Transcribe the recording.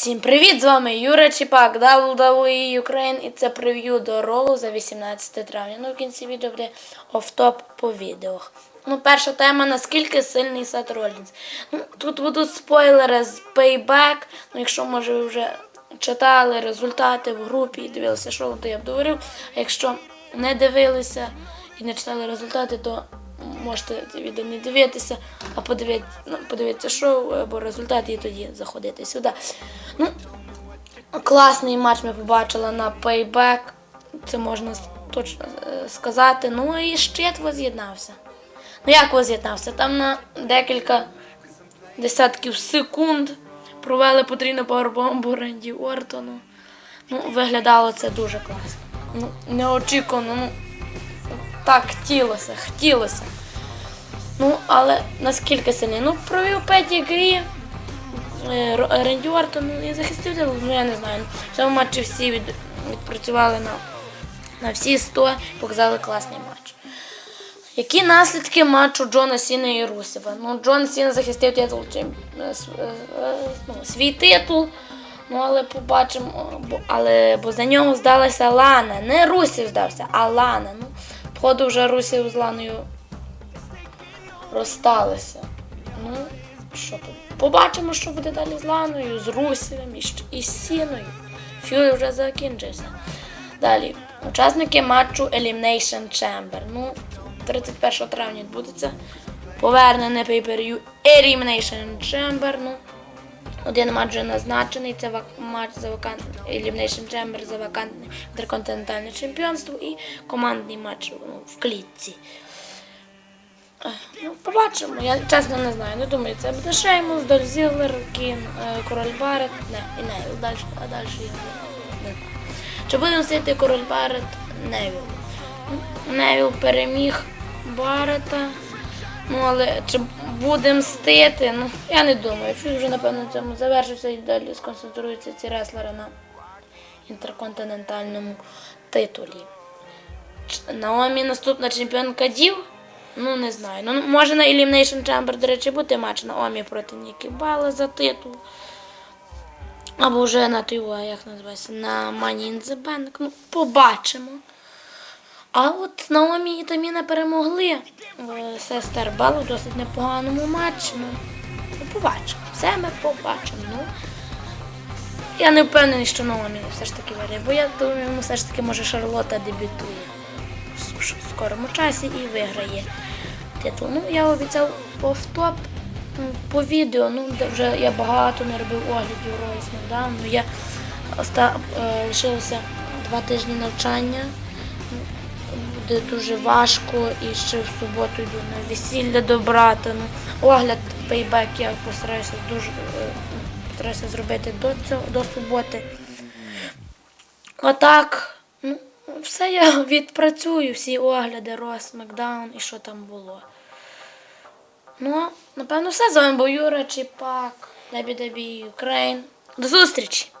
Всім привіт! З вами Юра Чіпак, WWE Ukraine і це прев'ю до ролу за 18 травня. Ну, в кінці відео буде офтоп по відео. Ну, перша тема, наскільки сильний Сет Ролінс. Ну, тут будуть спойлери з Payback. Ну, якщо, може, ви вже читали результати в групі і дивилися то я б говорив. А якщо не дивилися і не читали результати, то можете відео не дивитися, а подивитися, ну, подивитися шоу або результати і тоді заходити сюди. Ну, класний матч ми побачили на Payback, це можна точно е, сказати. Ну і щит воз'єднався. Ну як воз'єднався? Там на декілька десятків секунд провели потрійну пауербомбу Ренді Ортону. Ну, виглядало це дуже класно. Ну, неочікувано, ну так хотілося, хотілося. Ну, але наскільки сильний? Ну, провів п'яті грі. Е, Ро- Ренді Ортон ну, і захистив ну я не знаю. В цьому матчі всі від, відпрацювали на, на всі 100 показали класний матч. Які наслідки матчу Джона Сіна і Русева? Ну, Джон Сіна захистив титул, е, е, е, ну, свій титул. Ну, але побачимо, бо, але, бо за нього здалася Лана. Не Русів здався, а Лана. Ну, походу вже Русів з Ланою розсталися. Ну, що тут? Побачимо, що буде далі з Ланою, з Русівим і, з Сіною. Фюрі вже закінчився. Далі. Учасники матчу Elimination Chamber. Ну, 31 травня відбудеться повернене pay-per-view Elimination Chamber. Ну, один матч вже назначений. Це матч за вакантний Elimination Chamber за вакантне інтерконтинентальне чемпіонство і командний матч ну, в клітці. Ну, побачимо. Я чесно не знаю. Не думаю, це буде Шеймус, Доль Зіллер, Кін, е, Король Барет, не, і Невіл. Далі, а далі я не, знаю. Чи будемо сидіти Король Барет, Невіл. Ну, Невіл переміг Барета. Ну, але чи будемо мстити? Ну, я не думаю. Фільм вже, напевно, на цьому завершився і далі сконцентруються ці реслери на інтерконтинентальному титулі. Наомі наступна чемпіонка Дів? Ну, не знаю. Ну, може на Elimination Chamber, до речі, бути матч Наомі проти Нікі Бала за титул. Або вже на той, як називається, на Money in the Bank. Ну, побачимо. А от Наомі і Таміна перемогли е, сестер Бал у досить непоганому матчі. Ну, ну, побачимо. Все ми побачимо. Ну, я не впевнений, що Наомі все ж таки виграє, бо я думаю, все ж таки може Шарлота дебютує в скорому часі і виграє титул. Ну, я обіцяв офтоп по відео. Ну, вже я багато не робив оглядів Ройс недавно. Я оста... е, лишилося два тижні навчання. Буде дуже важко і ще в суботу йду на весілля до брата. Ну, огляд пейбек я постараюся дуже е, постараюся зробити до цього до суботи. Отак, ну, все я відпрацюю, всі огляди, Рос, Макдаун і що там було. Ну, напевно, все. З вами був Юра Чіпак, Дебі Дебі Україн. До зустрічі!